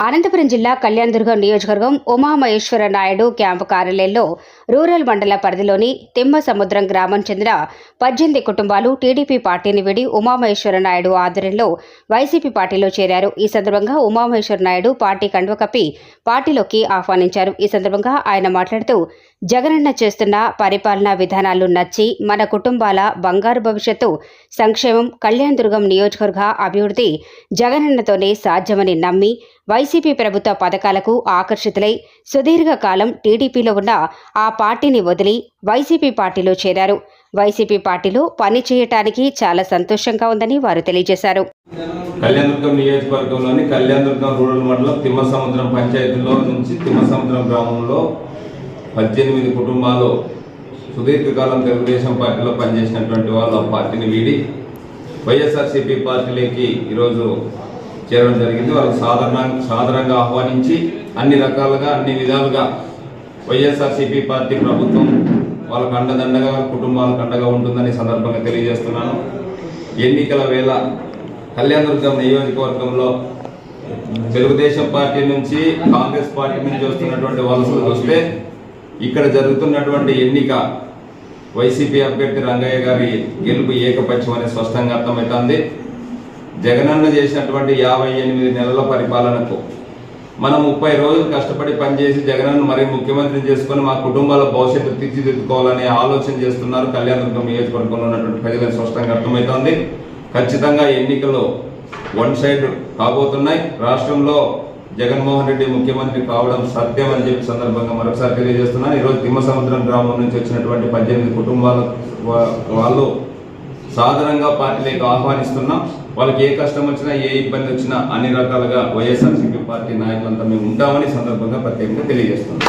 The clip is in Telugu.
అనంతపురం జిల్లా కళ్యాణదుర్గం నియోజకవర్గం ఉమామహేశ్వర నాయుడు క్యాంపు కార్యాలయంలో రూరల్ మండల పరిధిలోని తిమ్మ సముద్రం గ్రామం చెందిన పద్దెనిమిది కుటుంబాలు టీడీపీ పార్టీని విడి ఉమామహేశ్వర నాయుడు ఆధ్వర్యంలో వైసీపీ పార్టీలో చేరారు. ఈ సందర్భంగా ఉమామహేశ్వర నాయుడు పార్టీ కండువ కప్పి పార్టీలోకి ఆహ్వానించారు. ఈ సందర్భంగా ఆయన మాట్లాడుతూ జగనన్న చేస్తున్న పరిపాలనా విధానాలు నచ్చి మన కుటుంబాల బంగారు భవిష్యత్తు సంక్షేమం కళ్యాణదుర్గం నియోజకవర్గ అభివృద్ధి జగనన్నతోనే సాధ్యమని నమ్మి వైసీపీ వైసీపీ ప్రభుత్వ పథకాలకు ఆకర్షితులై సుదీర్ఘకాలం టీడీపీలో ఉన్న ఆ పార్టీని వదిలి వైసీపీ పార్టీలో చేరారు. వైసీపీ పార్టీలో పని చేయటానికి చాలా సంతోషంగా ఉందని వారు తెలియజేశారు. కళ్యాణదుర్గం నియోజకవర్గంలోని కళ్యాణదుర్గం రూరల్ మండలం తిమ్మసముద్రం పంచాయతీలో నుంచి తిమ్మసముద్రం గ్రామంలో పద్దెనిమిది కుటుంబాలు సుదీర్ఘకాలం తెలుగుదేశం పార్టీలో పనిచేసినటువంటి వాళ్ళు ఆ పార్టీని వీడి వైఎస్ఆర్సీపీ పార్టీలోకి ఈరోజు చేరడం జరిగింది. వాళ్ళకి సాధారణ సాధారణంగా ఆహ్వానించి అన్ని రకాలుగా అన్ని విధాలుగా వైఎస్ఆర్సీపీ పార్టీ ప్రభుత్వం వాళ్ళకు అండదండగా వాళ్ళ కుటుంబాలకు అండగా ఉంటుందని సందర్భంగా తెలియజేస్తున్నాను. ఎన్నికల వేళ కళ్యాణదుర్గం నియోజకవర్గంలో తెలుగుదేశం పార్టీ నుంచి కాంగ్రెస్ పార్టీ నుంచి వస్తున్నటువంటి వలసలు వస్తే ఇక్కడ జరుగుతున్నటువంటి ఎన్నిక వైసీపీ అభ్యర్థి రంగయ్య గారి గెలుపు ఏకపక్షం అనేది స్పష్టంగా అర్థమవుతోంది. జగనన్న చేసినటువంటి యాభై ఎనిమిది నెలల పరిపాలనకు మనం ముప్పై రోజులు కష్టపడి పనిచేసి జగనన్న మరి ముఖ్యమంత్రిని చేసుకొని మా కుటుంబాల భవిష్యత్తు తీర్చిదిద్దుకోవాలనే ఆలోచన చేస్తున్నారు కళ్యాణదుర్గం నియోజకవర్గంలో ఉన్నటువంటి ప్రజలకు స్పష్టంగా అర్థమవుతోంది ఖచ్చితంగా ఎన్నికలు వన్ సైడ్ కాబోతున్నాయి. రాష్ట్రంలో జగన్మోహన్ రెడ్డి ముఖ్యమంత్రి కావడం సత్యం అని చెప్పి సందర్భంగా మరొకసారి తెలియజేస్తున్నాను. ఈరోజు తిమ్మసముద్రం గ్రామం నుంచి వచ్చినటువంటి పద్దెనిమిది కుటుంబాల వాళ్ళు సాధారణంగా పార్టీలోకి ఆహ్వానిస్తున్నాం వాళ్ళకి ఏ కష్టం వచ్చినా ఏ ఇబ్బంది వచ్చినా అన్ని రకాలుగా వైఎస్ఆర్సీపీ పార్టీ నాయకులంతా మేము ఉంటామని సందర్భంగా ప్రత్యేకంగా తెలియజేస్తున్నాం.